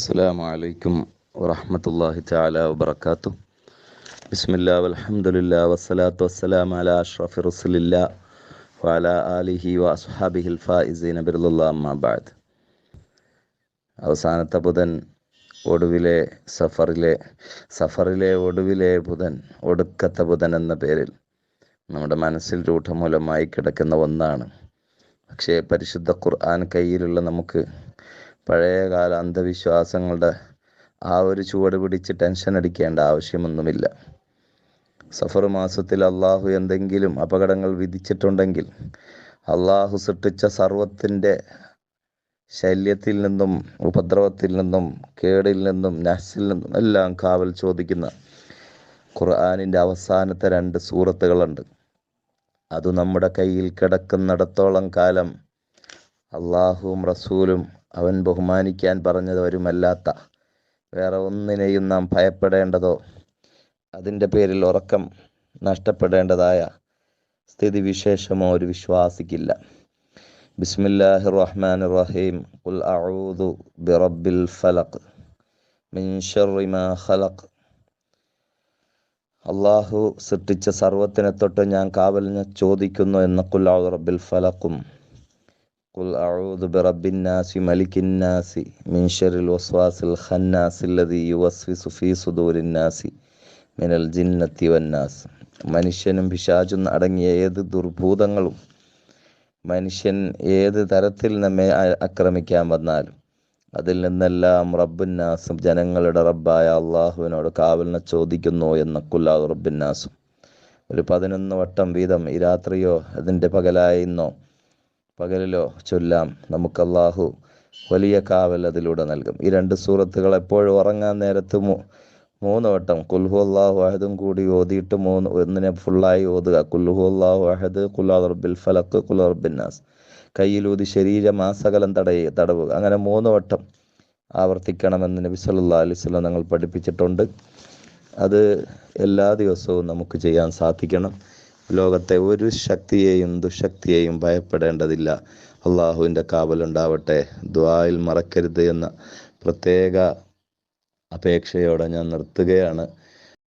السلام عليكم ورحمة الله تعالى وبركاته بسم الله والحمد لله والصلاة والسلام على أشرف رسول الله وعلى آله وأصحابه الفائزين برضا الله أما بعد അവസാനത്തെ ബുധൻ ഒടുവിലെ സഫറിലെ സഫറിലെ ഒടുവിലെ ബുധൻ ഒടുക്കത്തെ ബുധൻ എന്ന പേരിൽ നമ്മുടെ മനസ്സിൽ രൂഢമൂലമായി കിടക്കുന്ന ഒന്നാണ് പക്ഷേ പരിശുദ്ധ ഖുർആൻ കയ്യിലുള്ള നമുക്ക് പഴയകാല അന്ധവിശ്വാസങ്ങളുടെ ആ ഒരു ചുവട് പിടിച്ച് ടെൻഷൻ അടിക്കേണ്ട ആവശ്യമൊന്നുമില്ല. സഫർ മാസത്തിൽ അള്ളാഹു എന്തെങ്കിലും അപകടങ്ങൾ വിധിച്ചിട്ടുണ്ടെങ്കിൽ അള്ളാഹു സൃഷ്ടിച്ച സർവത്തിന്റെ ശല്യത്തിൽ നിന്നും ഉപദ്രവത്തിൽ നിന്നും കേടിൽ നിന്നും നസിൽ നിന്നും എല്ലാം കാവൽ ചോദിക്കുന്ന ഖുർആാനിന്റെ അവസാനത്തെ രണ്ട് സൂറത്തുകളുണ്ട്. അത് നമ്മുടെ കയ്യിൽ കിടക്കുന്നിടത്തോളം കാലം അള്ളാഹുവും റസൂലും അവൻ ബഹുമാനിക്കാൻ പറഞ്ഞവരുമല്ലാത്ത വേറെ ഒന്നിനെയും നാം ഭയപ്പെടേണ്ടതോ? അതിന്റെ പേരിൽ ഉറക്കം നഷ്ടപ്പെടേണ്ടതായ സ്ഥിതിവിശേഷമോ ഒരു വിശ്വാസിക്കില്ല. ബിസ്മില്ലാഹി റഹ്മാൻ റഹീം ഖുൽ അഊദു ബിറബ്ബിൽ ഫലഖ്. മിൻ ശർരി മാ ഖലഖ്. അള്ളാഹു സൃഷ്ടിച്ച സർവത്തിനെ തൊട്ട് ഞാൻ കാവലിനെ ചോദിക്കുന്നു എന്ന അഊദു റബ്ബിൽ ഫലഖും. ഖുൽ അഊദു برب الناس ملك الناس من ശർരിൽ വസ്വാസിൽ الخناس അല്ലദീ യുവസ്വിസു ഫീ صدور الناس മിനൽ ജിന്നത്തി വന്നാസ് മനുഷ്യനും പിശാചും അടങ്ങിയ ഏത് ദുർഭൂതങ്ങളും മനുഷ്യൻ ഏത് തരത്തിൽ നമ്മെ ആക്രമിക്കാൻ വന്നാലും അതിൽ നിന്നെല്ലാം റബ്ബുന്നാസും ജനങ്ങളുടെ റബ്ബായ അള്ളാഹുവിനോട് കാവലിനെ ചോദിക്കുന്നു എന്ന കുല്ലാഹു റബ്ബുന്നാസും. ഒരു പതിനൊന്ന് വട്ടം വീതം ഈ രാത്രിയോ അതിന്റെ പകലായിന്നോ പകലിലോ ചൊല്ലാം നമുക്ക് അള്ളാഹു വലിയ കാവൽ അതിലൂടെ നൽകും. ഈ രണ്ട് സൂറത്തുകൾ എപ്പോഴും ഉറങ്ങാൻ നേരത്ത് മൂന്ന് വട്ടം കുൽഹു അള്ളാഹു അഹദും കൂടി ഓതിയിട്ട് മൂന്ന് ഒന്നിനെ ഫുള്ളായി ഓതുക. കുൽഹു അള്ളാഹു അഹദ് കുലാറബിൽ ഫലക്ക് നാസ് കയ്യിലൂതി ശരീരമാസകലം തടയ തടവുക. അങ്ങനെ മൂന്ന് വട്ടം ആവർത്തിക്കണമെന്ന് നബി സല്ലാ അലൈവല്ലം ഞങ്ങൾ പഠിപ്പിച്ചിട്ടുണ്ട്. അത് എല്ലാ ദിവസവും നമുക്ക് ചെയ്യാൻ സാധിക്കണം. ലോകത്തെ ഒരു ശക്തിയെയും ദുശക്തിയെയും ഭയപ്പെടേണ്ടതില്ല. അള്ളാഹുവിന്റെ കാവലുണ്ടാവട്ടെ. ദ്വായിൽ മറക്കരുത് എന്ന പ്രത്യേക അപേക്ഷയോടെ ഞാൻ നിർത്തുകയാണ്.